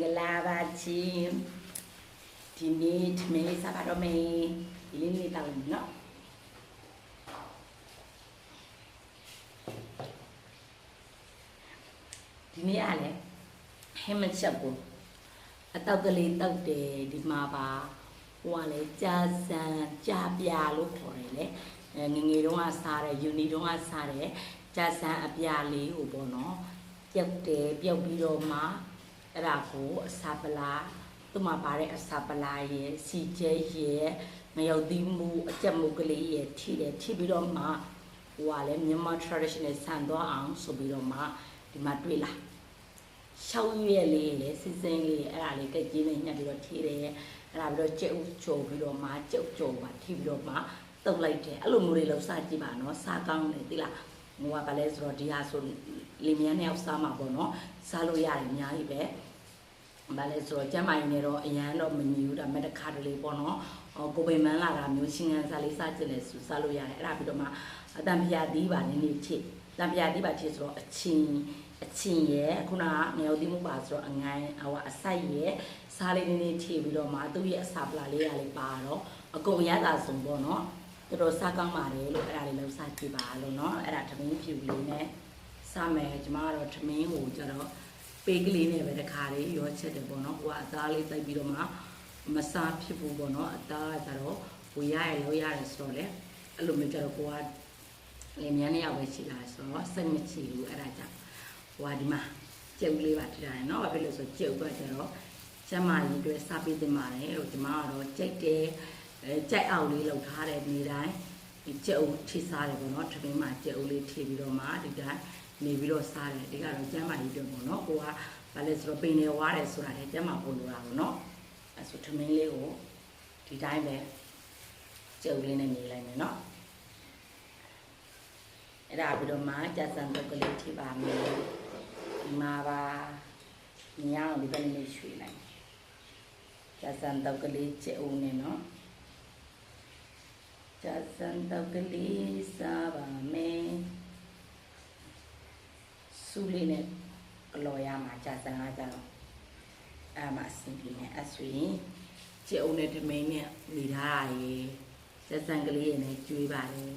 ဂလာပါချင်းဒီနေ့ထမင်းလေးစားပါတော့မယ်ဒီလေးလေးတောက်လို့နော်ဒီနေ့ကလည်းဟဲမချက်ကိုအတောက်ကလေးတောက်တယ်ဒီမှာပါဟိုကလည်းကြာစံကြာပြလို့ခေါ်တယ်လေအဲငယ်ငယ်တုန်းကစားတယ်ယူနီတုန်းကစားတယ်ကြာစံအပြလေးကိုပေါ့နော်ပြုတ်တယ်ပြုတ်ပြီးတော့မှ အဲ့ဒါကိုအစာပလာသူ့မှာပါတဲ့အစာပလာရဲ့စီကျဲရဲ့မယုတ်သီးမှုအကြက်မှုကလေးရဲ့ထိတယ်ထိပြီးတော့မှဟိုကလည်းမြန်မာ traditional ဆန်သွားအောင်ဆိုပြီးတော့မှဒီမှာတွေ့လာရှောက်ရွက်လေးလေစီစင်းလေးအဲ့ဒါလေးကြက်ကြီးနဲ့ညှက်ပြီးတော့ထိတယ်အဲ့ဒါပြီးတော့ကြက်ဥချိုပြီးတော့မှကြက်ကြုံပါထိပြီးတော့မှတုပ်လိုက်တယ်အဲ့လိုမျိုးတွေလောက်စားကြည့်ပါနော်စားကောင်းတယ်သိလား ဟိုကဘာလဲဆိုတော့ဒီဟာဆိုလင်မယားနှစ်ယောက်စားမှာပေါ့နော်စားလို့ရတယ်အများကြီးပဲဘာလဲဆိုတော့ကျမ်းမာရင်လည်းတော့အရန်တော့မညီဘူးဒါမဲ့တစ်ခါတလေပေါ့နော်ဟောကိုပိန်မန်းလာတာမျိုးရှင်ငံစားလေးစားကြည့်လဲစူစားလို့ရတယ်အဲ့ဒါပြီးတော့မှအတန်ဖျားသီးပါနည်းနည်းချစ်တန်ဖျားသီးပါချစ်ဆိုတော့အချင်းအချင်းရဲ့ခုနကငယ်ဦးသီးမှုပါဆိုတော့အငိုင်းဟိုအဆိုင်ရဲ့စားလေးနည်းနည်းချစ်ပြီးတော့မှသူ့ရဲ့အစာပလာလေးရလေးပါတော့အကုန်ရတာစုံပေါ့နော် တော်တော်စားကောင်းပါတယ်လို့အဲ့ဒါလေးလောက်စားကြည့်ပါလို့နော်အဲ့ဒါသမင်းဖြူလေးနဲ့စားမယ်ကျမကတော့သမင်းကိုကျတော့ပေးကလေးနဲ့ပဲတခါလေးရောချက်တယ်ပေါ့နော်ဟိုကအသားလေးတိုက်ပြီးတော့မှမစားဖြစ်ဘူးပေါ့နော်အသားကကြတော့ဟိုရရလို့ရတယ်ဆိုတော့လေအဲ့လိုမျိုးကြတော့ကိုကလင်မြန်းနေရောက်ပဲရှိလာဆိုတော့စိတ်မချဘူးအဲ့ဒါကြောင့်ဟိုကဒီမှာကျုပ်လေးပါထထားတယ်နော်ဘာဖြစ်လို့ဆိုကျုပ်ကကြတော့ကျမကြီးအတွက်စားပေးတင်ပါတယ်လို့ဒီမှာကတော့ကြိတ်တယ် အဲကြိုက်အောင်လေးလောက်ထားတယ်ဒီတိုင်းဒီကျုပ်ထိစားတယ်ပေါ့နော်ထမင်းမှာကျုပ်လေးထိပြီးတော့မှဒီတိုင်းနေပြီးတော့စားတယ်ဒီကတော့ကျမ်းမာရေးအတွက်ပေါ့နော်ကိုကဘာလဲဆိုတော့ပိန်နေဝါတယ်ဆိုတာလေကျမ်းမာဖို့လိုတာပေါ့နော်အဲဆိုထမင်းလေးကိုဒီတိုင်းပဲကြုပ်လေးနဲ့နေလိုက်မယ်နော်အဲ့ဒါပြီးတော့မှကြာစံတုတ်ကလေးထိပါမယ်ဒီမှာပါညောင်းဒီဘက်လေးရွှေ့လိုက်ကြာစံတုတ်ကလေးကျုပ်နေနော် ကြာစံတုတ်ကလေးစားပါမယ်စူးလေးနဲ့ကလော်ရမှာကြာစံကကြတော့အဲ့မှာအဆင်ပြေနေအဲ့ဆိုရင်ကြက်အုံနဲ့တမင်းနဲ့နေထားတာရေကြာစံကလေးရနဲ့ကျွေးပါတယ်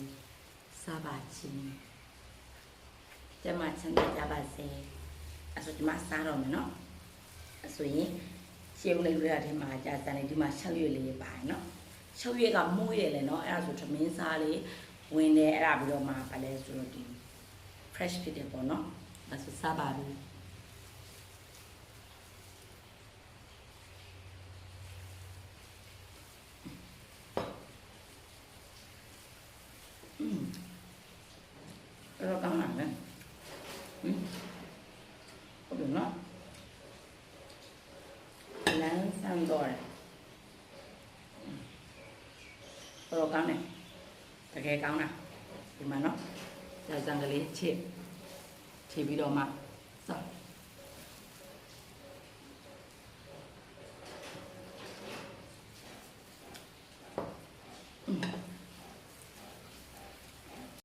စားပါချင်းကျမချမ်းသာကြပါစေအဲ့ဆိုဒီမှာစားတော့မယ်နော်အဲ့ဆိုရင်ရှေးဦးလေးရတဲ့မှာကြာစံလေးဒီမှာ6ရွက်လေးပါတယ်နော် ချုပ်ရက်ကမွေးတယ်လေနော်အဲ့ဒါဆိုသမင်းစားလေးဝင်တယ်အဲ့ဒါပြီးတော့မှဘာလဲဆိုတော့ဒီ fresh ဖြစ်တယ်ပေါ့နော်အဲ့ဆိုစားပါဘူးအဲ့တော့ကောင်းလာမယ်ဟင်ဟုတ်တယ်နော်လမ်းဆန်တော့ တော်တော်ကောင်းတယ်တကယ်ကောင်းတာဒီမှာနော်ဇာတ်ကလေးချစ်ချစ်ပြီးတော့မှစော